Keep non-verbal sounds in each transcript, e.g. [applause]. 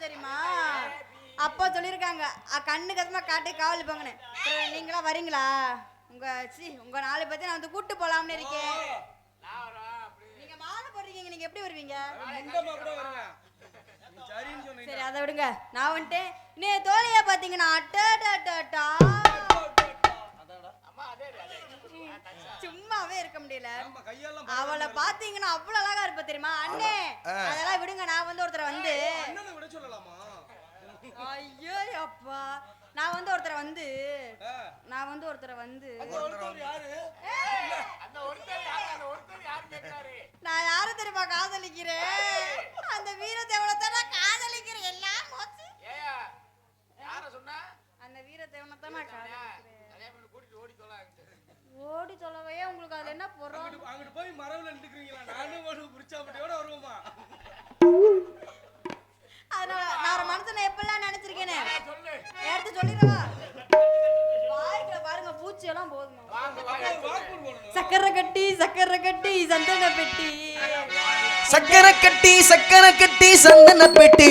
தெரியுமா? அப்பா சொல்லியிருக்காங்க. அ, கண்ணு கதமா காட்டு காவல் போங்கன்னு. நீங்களாம் வரீங்களா? உங்க சி உங்க நாளை பத்தி நான் வந்து கூட்டு போலாம்னு இருக்கேன். நீங்க மாலை போடுறீங்க நீங்க எப்படி வருவீங்க? சரி அதை விடுங்க. நான் வந்துட்டு இன்னும் தோழியா பாத்தீங்கன்னா அட்டா சும்மாவே இருக்க முடியல. அவளை பாத்தீங்கன்னா அவ்வளவு அழகா இருப்ப தெரியுமா? அண்ணே அதெல்லாம் விடுங்க நான் வந்து ஒருத்தரை வந்து அண்ணனை விட சொல்லலாமா? ஐயோ அப்பா. நான் வந்து ஒருத்தரை வந்து. நான் வந்து ஒருத்தரை வந்து ஒருத்தர் யாரு? நான் யாரை தெரியுமா காதலிக்கிறேன்? அந்த வீரதேவனத்தை நான் காதலிக்கிறேன் எல்லாம் அந்த வீரதேவனத்தை நான் காதலிக்கிறேன். ஓடி சொல்லவையே உங்களுக்கு அதுல என்ன பொருள் அங்கிட்டு போய் மரவுல நின்றுக்கிறீங்களா நானும் ஒரு புரிச்சாப்பட்டியோட வருவோமா? அதனால நான் மனுஷனை எப்பெல்லாம் நினைச்சிருக்கேனே? எடுத்து சொல்லிடுவா வாய்க்குள்ள பாருங்க பூச்சி எல்லாம் போதுமா சக்கரை கட்டி சக்கரை கட்டி சந்தன பெட்டி. சக்கரை கட்டி சக்கரை கட்டி சந்தன பெட்டி.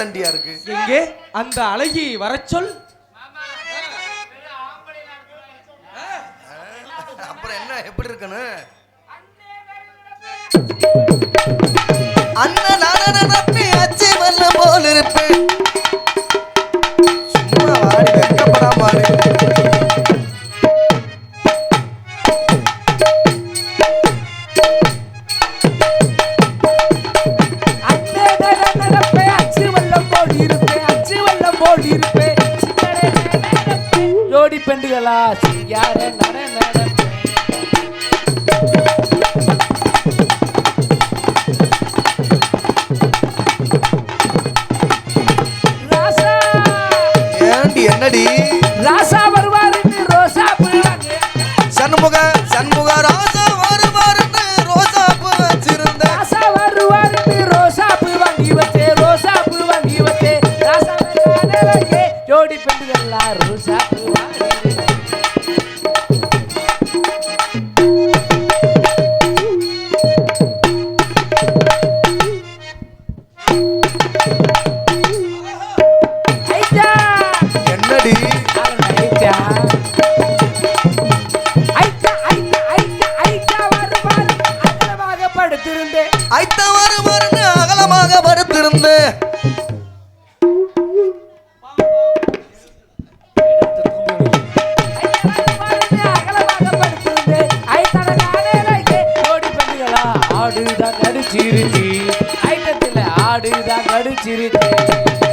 தண்டியா இருக்கு? எங்கே? அந்த அழகி வரச் சொல். அப்புறம் என்ன எப்படி இருக்கணும்? அண்ணன் நானே அச்சு வல்ல போல் இருப்பேன். Lazaba ஆடுதான் ஐட்டத்தில் ஆடுதான் நடிச்சிருச்சு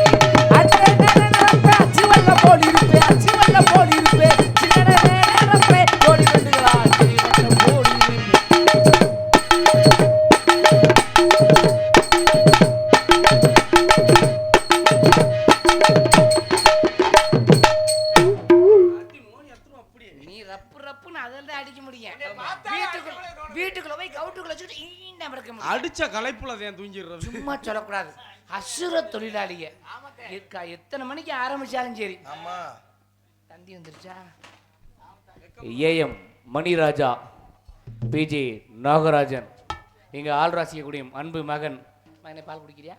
இருக்க முடியும் அடிச்ச கலைப்புல தான் தூங்கிடுறது? சும்மா சொல்லக்கூடாது. அசுர தொழிலாளிக எக்க- எத்தனை மணிக்கு ஆரம்பிச்சாலும் சரி. ஆமா. தந்தி வந்துருச்சா? ஏஎம் மணிராஜா பிஜே நாகராஜன் எங்க ஆள்ராசிய குடியும் அன்பு மகன். மகனை பால் குடிக்கிறியா?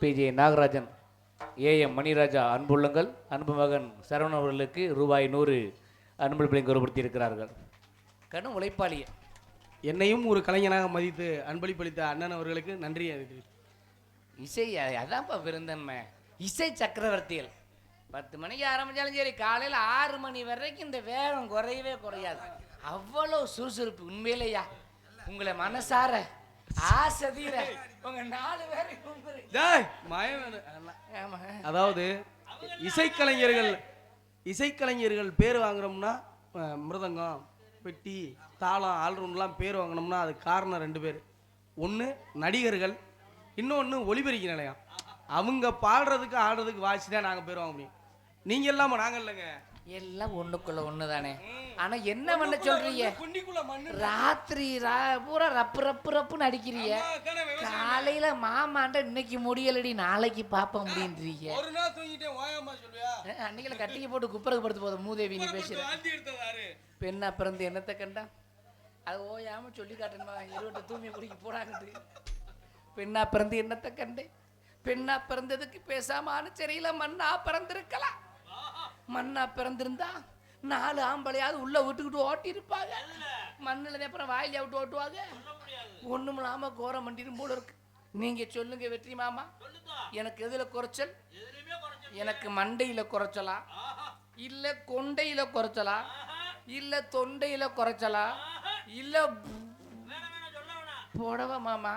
பிஜே நாகராஜன் ஏஎம் மணிராஜா அன்புள்ளங்கள் அன்பு மகன் சரவணன் அவர்களுக்கு ரூபாய் நூறு அன்பு பிள்ளைங்க கௌரவப்படுத்தி இருக்கிறார்கள். கடும் உழைப்பாளிய. என்னையும் ஒரு கலைஞனாக மதித்து அன்பளிப்பளித்த அண்ணன் அவர்களுக்கு நன்றி இசை அ- அதான்ப்பா விருந்தன்மை இசை சக்கரவர்த்திகள் பத்து மணிக்கு ஆரம்பிச்சாலும் சரி காலையில் ஆறு மணி வரைக்கும் இந்த வேகம் குறையவே குறையாது அவ்வளோ சுறுசுறுப்பு உண்மையிலேயா உங்களை மனசார ஆசதீர உங்க நாலு பேரை கும்பிடு. டேய் மயம் வேணும். அண்ணா. ஆமா அதாவது இசைக்கலைஞர்கள் இசைக்கலைஞர்கள் பேர் வாங்குறோம்னா மிருதங்கம் பெட்டி தாளம் ஆல்ரவுண்ட்லாம் பேர் வாங்கினோம்னா அது காரணம் ரெண்டு பேர். ஒன்று நடிகர்கள் இன்னொன்று ஒளிபெருக்கி நிலையம். அவங்க பாடுறதுக்கு ஆடுறதுக்கு வாசி தான் நாங்கள் பேர் வாங்க முடியும். நீங்கள் இல்லாமல் நாங்கள் இல்லைங்க. எல்லாம் ஒண்ணுக்குள்ள ஒண்ணுதானே? ஆனா என்ன பண்ண சொல்றீங்க? ராத்திரி ரா- பூரா ரப்பு ரப்பு ரப்புன்னு அடிக்கிறீங்க. காலையில மாமாண்ட இன்னைக்கு முடியலடி நாளைக்கு பாப்ப முடியுன்றீங்க அன்னைக்குல கட்டிங்க போட்டு குப்புறக்கு படுத்து போதும் மூதேவி நீ பேசுற. பெண்ணா பிறந்து என்னத்தை கண்டா? அது ஓயாம சொல்லி காட்டணுமா இருவட்ட தூமி குடிக்க போடாங்கட்டு பெண்ணா பிறந்து என்னத்தை கண்டு பெண்ணா பிறந்ததுக்கு பேசாம அனுச்சரியில மண்ணா பிறந்திருக்கலாம். மண்ணா பிறந்திருந்தா நாலு ஆம்பளையாவது உள்ள விட்டுக்கிட்டு ஓட்டி இருப்பாங்க மண்ணில் அப்புறம் வாயில விட்டு ஓட்டுவாங்க. ஒன்றும் இல்லாமல் கோரம் மண்டியும் போல இருக்கு. நீங்க சொல்லுங்க வெற்றி மாமா. எனக்கு எதுல குறைச்சல்? எனக்கு மண்டையில குறைச்சலா? இல்ல கொண்டையில குறைச்சலா? இல்ல தொண்டையில குறைச்சலா? இல்ல புடவை மாமா.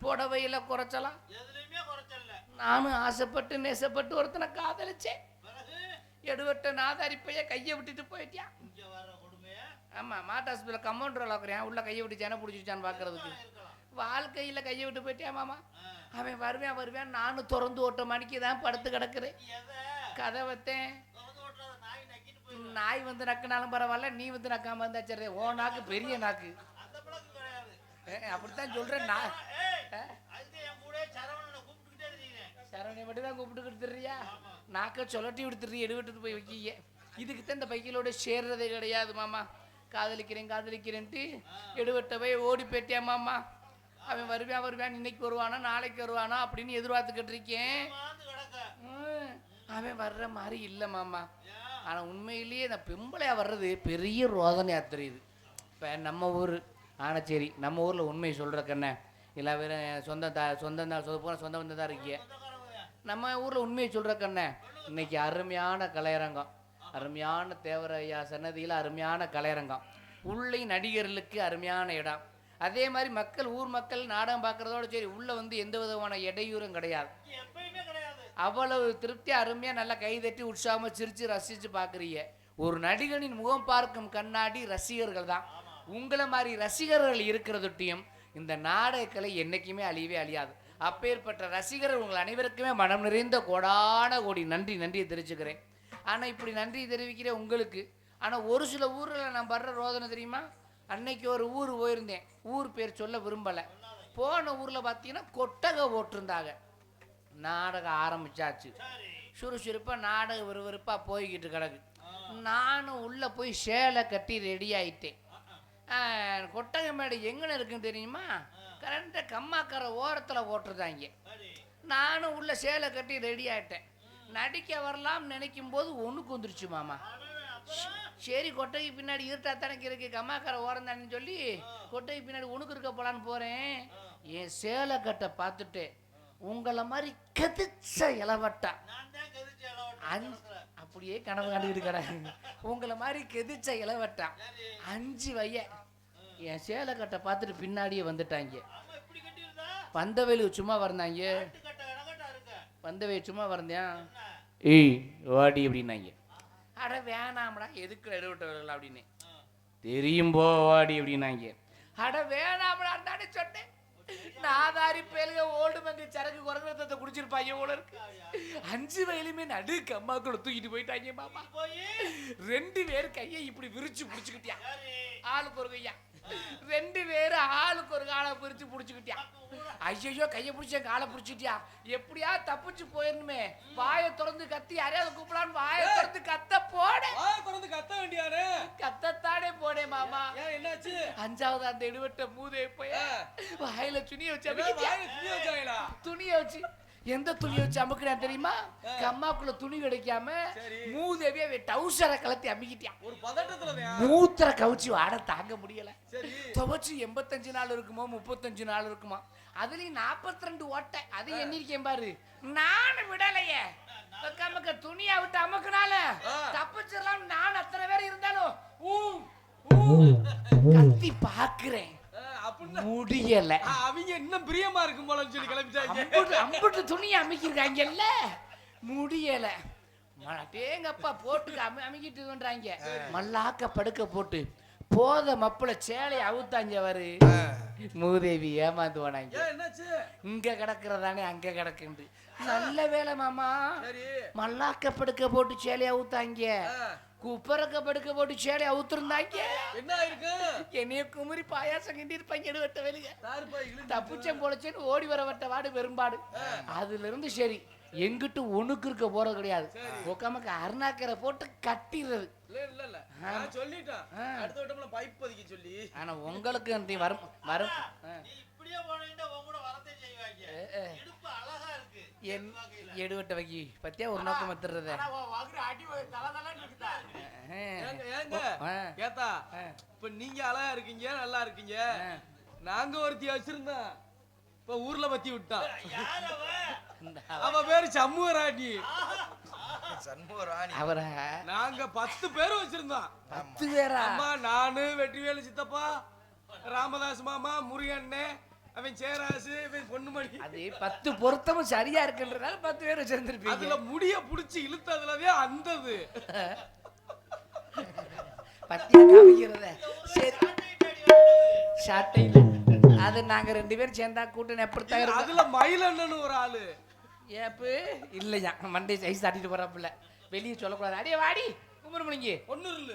புடவையில குறைச்சலா? நானும் ஆசைப்பட்டு நெசப்பட்டு ஒருத்தனை காதலிச்சேன். எடுவட்ட நாதாரிப்பைய கையை விட்டுட்டு போயிட்டியா? ஆமா மாட்டு ஹாஸ்பிட்டல் கம்பவுண்டர் வளர்க்குறேன் உள்ள கையை விட்டு ஜன பிடிச்சிச்சான்னு பார்க்கறதுக்கு வாழ்க்கையில கையை விட்டு போயிட்டியா மாமா? அவன் வருவேன் வருவேன். நானும் திறந்து ஓட்ட மணிக்கு தான் படுத்து கிடக்குறேன். கதை வைத்தேன். நாய் வந்து நக்குனாலும் பரவாயில்ல நீ வந்து நக்காம இருந்தா சரி ஓ நாக்கு பெரிய நாக்கு. அப்படித்தான் சொல்றேன். நான்? சரவணை மட்டும் தான் கூப்பிட்டு திரியா நாக்க சொல்லட்டி விடுத்துறீ எடுவிட்டு போய் வைக்கீங்க இதுக்கு தான் இந்த பைக்கிலோட சேர்றதே கிடையாது மாமா. காதலிக்கிறேன் காதலிக்கிறேன்ட்டு எடுவட்ட போய் ஓடி போயிட்டியா மாமா? அவன் வருவான் வருவான் இன்னைக்கு வருவானா நாளைக்கு வருவானா அப்படின்னு எதிர்பார்த்துக்கிட்டு இருக்கேன். அவன் வர்ற மாதிரி இல்லை மாமா. ஆனால் உண்மையிலேயே நான் பெம்பளையாக வர்றது பெரிய ரோதனையாக தெரியுது? இப்போ நம்ம ஊர் ஆனச்சேரி நம்ம ஊரில் உண்மையை சொல்கிற கண்ணே எல்லா பேரும் சொந்த தா சொந்தம் தான் சொந்த பூரா சொந்த வந்து தான் இருக்கீங்க நம்ம ஊரில் உண்மையை சொல்கிற கண்ணே இன்னைக்கு அருமையான கலையரங்கம். அருமையான தேவரையா சன்னதியில் அருமையான கலையரங்கம். உள்ளே நடிகர்களுக்கு அருமையான இடம். அதே மாதிரி மக்கள் ஊர் மக்கள் நாடகம் பார்க்குறதோட சரி உள்ளே வந்து எந்த விதமான இடையூறும் கிடையாது. அவ்வளவு திருப்தி அருமையா நல்லா கைதட்டி உற்சாகமா சிரிச்சு ரசிச்சு பார்க்குறீங்க. ஒரு நடிகனின் முகம் பார்க்கும் கண்ணாடி ரசிகர்கள் தான். உங்களை மாதிரி ரசிகர்கள் இருக்கிறதுட்டியும் இந்த நாடகக்கலை என்னைக்குமே அழியவே அழியாது. அப்பேற்பட்ட ரசிகர்கள் உங்கள் அனைவருக்குமே மனம் நிறைந்த கோடான கோடி நன்றி நன்றியை தெரிவிச்சுக்கிறேன். ஆனால் இப்படி நன்றி தெரிவிக்கிற உங்களுக்கு ஆனால் ஒரு சில ஊரில் நான் படுற ரோதனை தெரியுமா? அன்னைக்கு ஒரு ஊர் போயிருந்தேன். ஊர் பேர் சொல்ல விரும்பலை. போன ஊரில் பார்த்தீங்கன்னா கொட்டகை போட்டிருந்தாங்க. நாடகம் ஆரம்பிச்சாச்சு. சுறுசுறுப்பாக நாடகம் விறுவிறுப்பாக போய்கிட்டு கிடக்கு. நானும் உள்ளே போய் சேலை கட்டி ரெடி ஆயிட்டேன். கொட்டகை மேடை எங்கன இருக்குன்னு தெரியுமா? கரெக்டாக கம்மாக்கரை ஓரத்தில் போட்டிருந்தாங்க. நானும் உள்ள சேலை கட்டி ரெடி ஆயிட்டேன். நடிக்க வரலாம்னு நினைக்கும் போது ஒன்றுக்கு வந்துருச்சு மாமா. சரி கொட்டைக்கு பின்னாடி இருட்டா தானே இருக்கு கம்மாக்கரை ஓரம் தானே சொல்லி கொட்டைக்கு பின்னாடி உனக்கு இருக்க போலான்னு போறேன். என் சேலை கட்டை பார்த்துட்டு உங்களை மாதிரி கதிச்ச இளவட்டா. அப்படியே கனவு கண்டுக்கிட்டு கிடக்கு உங்களை மாதிரி கெதிச்ச இளவட்டா. அஞ்சு வைய. என் சேலை கட்டை பார்த்துட்டு பின்னாடியே வந்துட்டாங்க. வந்தவேலு சும்மா வந்தாங்க. வந்தவே சும்மா வந்தேன். ஏய் வாடி அப்படின்னாங்க. அட வேணாம்டா எதுக்கு எடுவிட்டு வரல அப்படின்னு. தெரியும் போ வாடி அப்படின்னாங்க. அட வேணாம்டா தானே சொன்னேன். நாதாரி பேலுக ஓல்டு மங்க சரக்கு ரத்தத்தை குடிச்சிருப்பாங்க போல இருக்கு. அஞ்சு வயலுமே நடு கம்மாக்குள்ள தூக்கிட்டு போயிட்டாங்க மாமா. ரெண்டு பேர் கையை இப்படி விரிச்சு புடிச்சுக்கிட்டியா? ஆளுக்கு ஒரு கையா ரெண்டு பேரும் ஆளுக்கு ஒரு காலை பிரிச்சு புடிச்சுக்கிட்டியா. ஐயோ கையை பிடிச்ச காலை பிடிச்சிட்டியா? எப்படியா தப்பிச்சு போயிடணுமே வாயை திறந்து கத்தி யாரையாவது கூப்பிடலான்னு வாயை திறந்து கத்த போட. திறந்து கத்த வேண்டியாரு? கத்தத்தானே போனே மாமா. என்னாச்சு? அஞ்சாவது அந்த எடுவட்ட மூதே போய் வாயில துணியை வச்சு? துணியை வச்சு எந்த துணியை வச்சு அமுக்குறேன் தெரியுமா? கம்மாக்குள்ள துணி கிடைக்காம. மூதேவிய டவுசரை கலத்தி அமுக்கிட்டியான் ஒரு பதட்டத்துல. மூத்திர கவுச்சி வாட தாங்க முடியல. சரி. துவச்சு எண்பத்தஞ்சு நாள் இருக்குமோ முப்பத்தஞ்சு நாள் இருக்குமா? அதுலயும் நாற்பத்தி ரெண்டு ஓட்டை. அது எண்ணிருக்கேன் பாரு. நானும் விடலையே. பக்கமக்க துணியை விட்டு அமுக்குனால. தப்பிச்சிடலாம். நான் அத்தனை பேர் இருந்தாலும் கத்தி பாக்குறேன் முடியல. அவங்க இன்னும் பிரியமா இருக்கும் போலன்னு சொல்லி கிளம்பிட்டாங்க. அம்புட்டு துணியை அமைக்கிருக்காங்கல்ல முடியல. தேங்கப்பா போட்டு அமி அமைக்கிட்டுன்றாங்க மல்லாக்க படுக்க போட்டு போத மப்புல சேலையை அவுத்தாங்க வரு மூதேவி ஏமாந்து போனாங்க. இங்க கிடக்குறதானே அங்க கிடக்குண்டு நல்ல வேலை மாமா. மல்லாக்க படுக்க போட்டு சேலையை அவுத்தாங்க. குப்பரக்க படுக்க போட்டு சேலையை அவுத்துருந்தாங்க. என்ன இருக்கு? என்னைய குமரி பாயாசம் கிண்டி இருப்பாங்க எடுவட்ட வெளியே. தப்புச்சேன் பொழைச்சேன்னு ஓடி வர வட்ட வாடு பெரும்பாடு. அதுல இருந்து சரி எங்கிட்டு ஒண்ணுக்கு இருக்க போறது கிடையாது. உக்காமக்கு அருணாக்கரை போட்டு கட்டிடுறது ஆனா உங்களுக்கு வரும் வரும். இப்படியே போனீங்கன்னா உன் கூட வரதே செய்வாங்க. என் எடுவட்ட வைக்கி பத்தியா ஒரு நோக்கம் வந்துடுறத. கேத்தா ஆ. இப்ப நீங்க அழகா இருக்கீங்க நல்லா இருக்கீங்க. நாங்க ஒருத்தி வச்சிருந்தோம். இப்ப ஊர்ல பத்தி விட்டான் அவ? பேரு சண்முகராணி. அவரை? நாங்க பத்து பேரும் வச்சிருந்தோம். பத்து பேரா? அம்மா நானு வெற்றிவேலு சித்தப்பா ராமதாஸ் மாமா முருகண்ணே அவன் சேராசு இவன் பொண்ணுமணி. அது பத்து பொருத்தமும் சரியா இருக்குன்றதால பத்து பேர் வச்சிருந்துருப்பீங்க. அதுல முடிய புடிச்சு இழுத்ததுலவே அந்தது. பத்தியா காமிக்கிறத? சரி. ஷாட்டையில் அது நாங்க ரெண்டு பேரும் சேர்ந்தா கூட்டணி எப்படித்தான் இருக்கும். அதுல மயிலண்ணன் ஒரு ஆளு. ஏப்பு? இல்லையா. மண்டை சைஸ் தாட்டிட்டு போறாப்புல வெளியே சொல்லக்கூடாது. அடியே வாடி. கும்பிடு முடிங்க ஒண்ணு இல்ல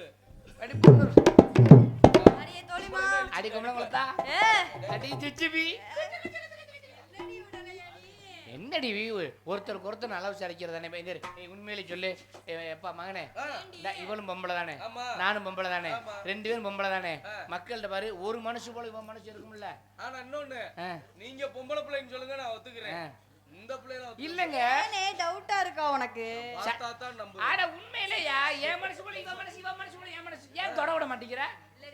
அடி பொண்ணு தோழிமா அடி கும்பலம் கொடுத்தா ஏ அடி சுச்சுபி என்னடி வியூ ஒருத்தருக்கு ஒருத்தர் நல்லா விசாரிக்கிறது தானே உண்மையிலே சொல்லு எப்பா மகனே இவளும் பொம்பளை தானே ஆமா. நானும் பொம்பளை தானே. ரெண்டு பேரும் பொம்பளை தானே மக்கள்கிட்ட பாரு ஒரு மனுஷன் போல இவன் மனுஷன் இருக்கும்ல ஆனா இன்னொன்னு நீங்க பொம்பளை பிள்ளைன்னு சொல்லுங்க நான். ஒத்துக்கிறேன் இல்லைங்க ஏனே டவுட்டா இருக்கா உனக்கு ஆட உண்மையிலேயா என் மனசு போல இவன் மனசு இவன் மனசு போல என் மனசு ஏன் தொட விட மாட்டேங்கிற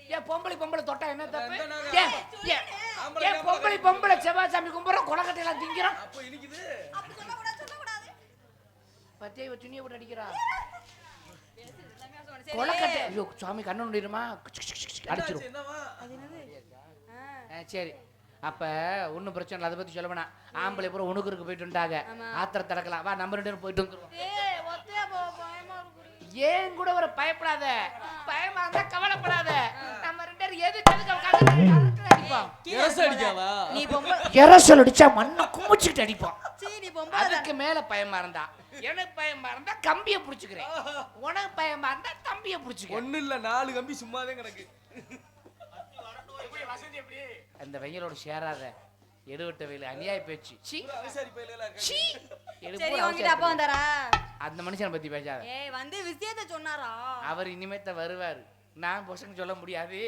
ஏன் பொம்பளை பொம்பளை தொட்டா என்ன தப்பு? ஏன் பொம்பளை பொம்பளை செவ்வாய்சாமி கும்பிட்றோம் குளக்கட்டையெல்லாம் திங்கிறோம் பத்தியா இவ துணியை போட்டு அடிக்கிறா. கொலக்கட்டை. ஐயோ சாமி கண்ணு ஆ. ஆ, சரி. அப்ப ஒன்றும் பிரச்சனை இல்லை அதை பத்தி சொல்ல வேணாம். ஆம்பளை பூரா உனக்குருக்கு போயிட்டு வந்துட்டாங்க. ஆத்திர தடக்கலாம் வா நம்ம ரெண்டு பேரும் போயிட்டு வந்துருவோம். ஏன் கூட ஒரு பயப்படாத? பயமா இருந்தா கவலைப்படாத. நம்ம ரெண்டு பேரும் பொம்பளை [laughs] எரசல் அடிச்சா மண்ணை குமிச்சுக்கிட்டு பொம்பளை அதுக்கு மேல பயமா இருந்தா எனக்கு பயமா இருந்தா கம்பியை புடிச்சுக்கிறேன். உனக்கு பயமா இருந்தா தம்பியை புடிச்சுக்க ஒண்ணு இல்ல நாலு கம்பி சும்மாதான் கிடக்கு. எப்படி வசதி எப்படி அந்த வெயிலோட சேராத. எடுவிட்ட அநியாய பேச்சு. சரி உங்ககிட்ட அப்பா வந்தாரா? அந்த மனுஷனை பத்தி பேசாத. ஏய் வந்து விஷயத்த சொன்னாரா? அவர் இனிமேத்த வருவார். நான் பொசங்க சொல்ல முடியாது.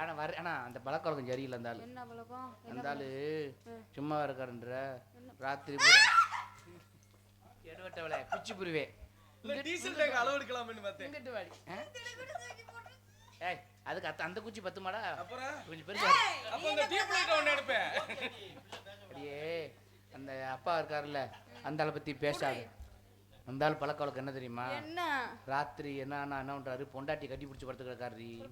ஆனா வர ஆனா அந்த பழக்க வழக்கம் சரியில்லை அந்த ஆளு என்ன பழக்கம்? அந்த ஆளு சும்மா இருக்காருன்ற ராத்திரி பூரா எடுவட்டவளை பிச்சு புரிவே டீசல் டேங்க் அளவு எடுக்கலாம்னு பார்த்தேன்? ஏய் அதுக்கு அத்த- அந்த குச்சி பத்து மாடா? அப்புறம்? கொஞ்சம் பெருசா. அப்ப இந்த டீப் லைட் ஒண்ணு எடுப்பேன். அப்படியே அந்த அப்பா இருக்காருல்ல அந்த ஆளை பத்தி பேசாது. அந்த ஆள் பழக்க வழக்கம் என்ன தெரியுமா? என்ன? ராத்திரி என்ன என்ன பண்றாரு? பொண்டாட்டி கட்டி பிடிச்சி படுத்து கிடக்காரு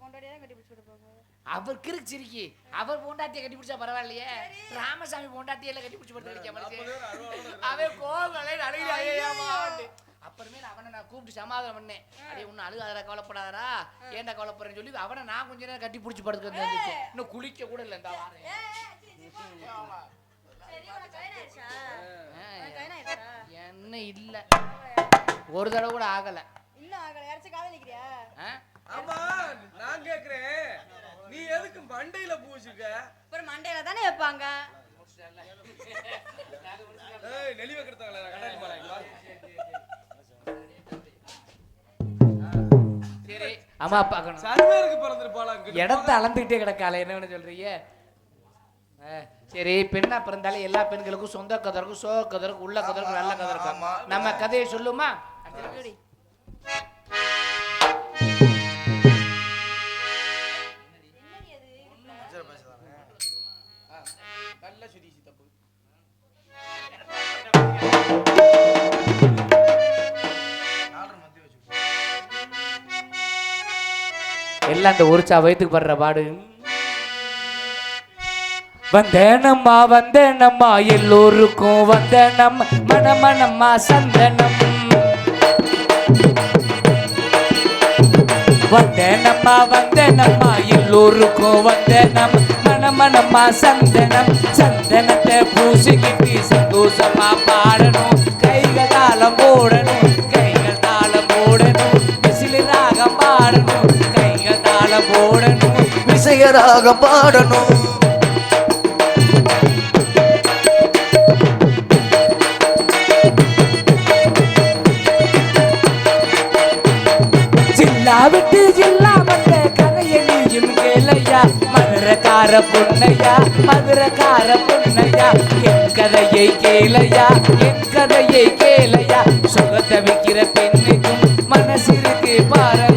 அவர் கிறுக்கு சிரிக்கி. அவர் பொண்டாட்டியை கட்டி பிடிச்சா பரவாயில்லையே. ராமசாமி பொண்டாட்டியை எல்லாம் கட்டி பிடிச்சி படுத்து கிடக்க அவன் அப்புறமே அவனை நான் கூப்பிட்டு சமாதானம் பண்ணேன். அடே உன்னை அழுகாதடா கவலைப்படாதடா. ஏன்டா கவலைப்படுறேன்னு சொல்லி அவனை நான் கொஞ்ச நேரம் கட்டி பிடிச்சி படுத்துக்க இன்னும் குளிக்க கூட இல்லை இந்த என்ன இல்ல. ஒரு தடவை கூட ஆகல. இன்னும் ஆகல. யாராச்சும் காதலிக்கிறியா ஆ? ஆமா நான் கேக்குறேன். நீ எதுக்கு மண்டையில பூ வச்சிருக்க அப்புறம் மண்டையில தானே வைப்பாங்க? ஏய் நெளி வைக்கிறதாங்களா அம்மா பார்க்கணும் சர்வேருக்கு பிறந்திருப்பாளா இடத்த அளந்துக்கிட்டே கிடக்கால என்ன சொல்றீங்க? சரி பெண்ணா பிறந்தாலே எல்லா பெண்களுக்கும் சொந்த கதை இருக்கும் சோக கதை இருக்கும் உள்ள கதை இருக்கும் நல்ல கதை இருக்கும் நம்ம கதையை சொல்லுமா? எல்லாம் அந்த உரிச்சா வயிற்றுக்கு படுற பாடு. வந்தேனம்மா வந்தேனம்மா எல்லோருக்கும் வந்தேனம். மனமனம்மா சந்தனம். வந்தேனம்மா வந்தேனம்மா எல்லோருக்கும் வந்தேனம். மனமனம்மா சந்தனம். சந்தனத்தை பூசிக்கிட்டு சந்தோஷமா விசையராக பாடணும். ஜில்லா விட்டு ஜில்லா வந்த கதையை நீயும் கேளையா மதுரக்கார பொண்ணையா மதுரக்கார பொண்ணையா என் கதையை கேளையா? என் கதையை கேளையா? சுகத்தை விற்கிற பெண்ணுக்கும் மனசிற்கு பாரு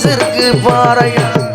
மனசிற்கு பாறையா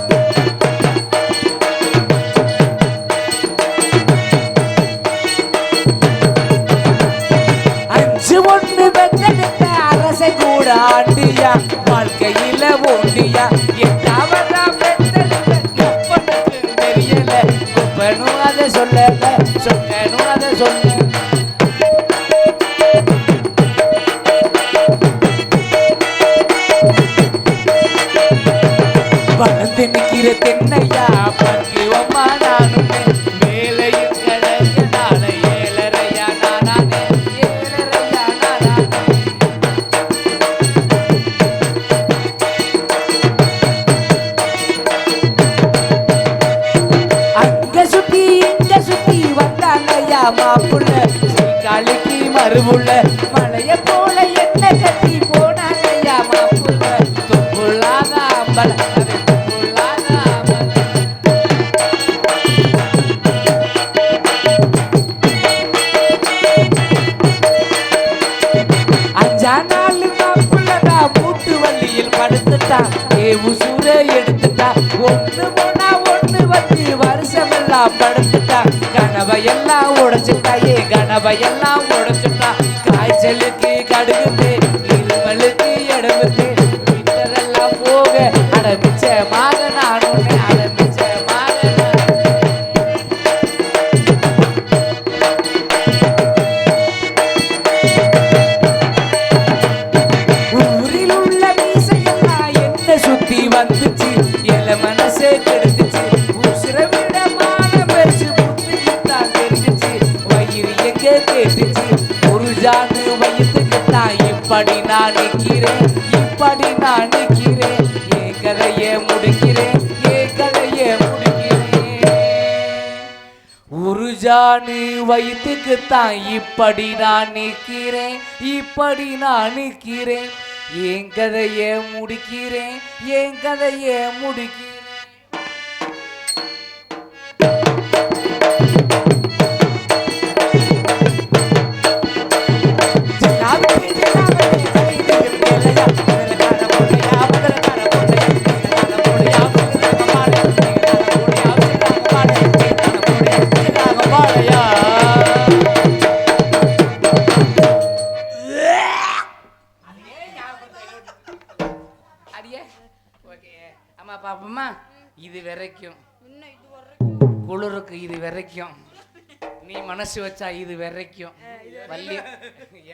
கருவுள்ள மலைய போல என்ன கட்டி போனாங்கய்யா மாப்புள்ள? துப்புள்ளாத அம்பல படுத்துட்டான். ஏ போனா வந்து வருஷமெல்லாம் கனவையெல்லாம் உடைச்சிட்டாயே கனவையெல்லாம் உடைச்சு காய்ச்சலுக்கு இப்படி நான் நிற்கிறேன் என் கதையை முடிக்கிறேன். ஏ கதையை முடிக்கிறேன். உருஜானு வயிற்றுக்குத்தான் இப்படி நான் நிற்கிறேன். இப்படி நான் நிற்கிறேன். என் கதையை முடிக்கிறேன். என் கதையை முடிக்கிறேன். அம்மா இது வரைக்கும். இன்னும் இது வரைக்கும். குளிருக்கு இது வரைக்கும். நீ மனசு வச்சா இது வரைக்கும். வள்ளி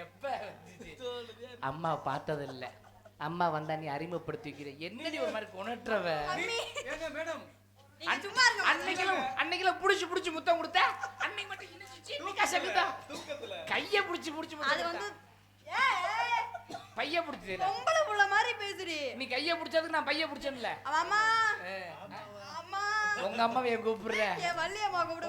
எப்ப? அம்மா பார்த்ததில்ல. அம்மா வந்தா நீ அறிமுகப்படுத்தி வைக்கிற என்னடி ஒரு மாதிரி கொணற்றவ? இருங்க. அன்னைக்கெல்லாம் புடிச்சு புடிச்சு முத்தம் கொடுத்த அன்னைக்கு மட்டும் கைய புடிச்சு புடிச்சு அது வந்து பைய புடிச்சது பொம்பளை புள்ள மாதிரி பேசுறி நீ கைய புடிச்சதுக்கு நான் பைய புடிச்சேன்ல. அம்மா ஏ, அம்மா உங்க அம்மாவை கூப்பிடுற? என் வள்ளியம்மா கூப்பிடு.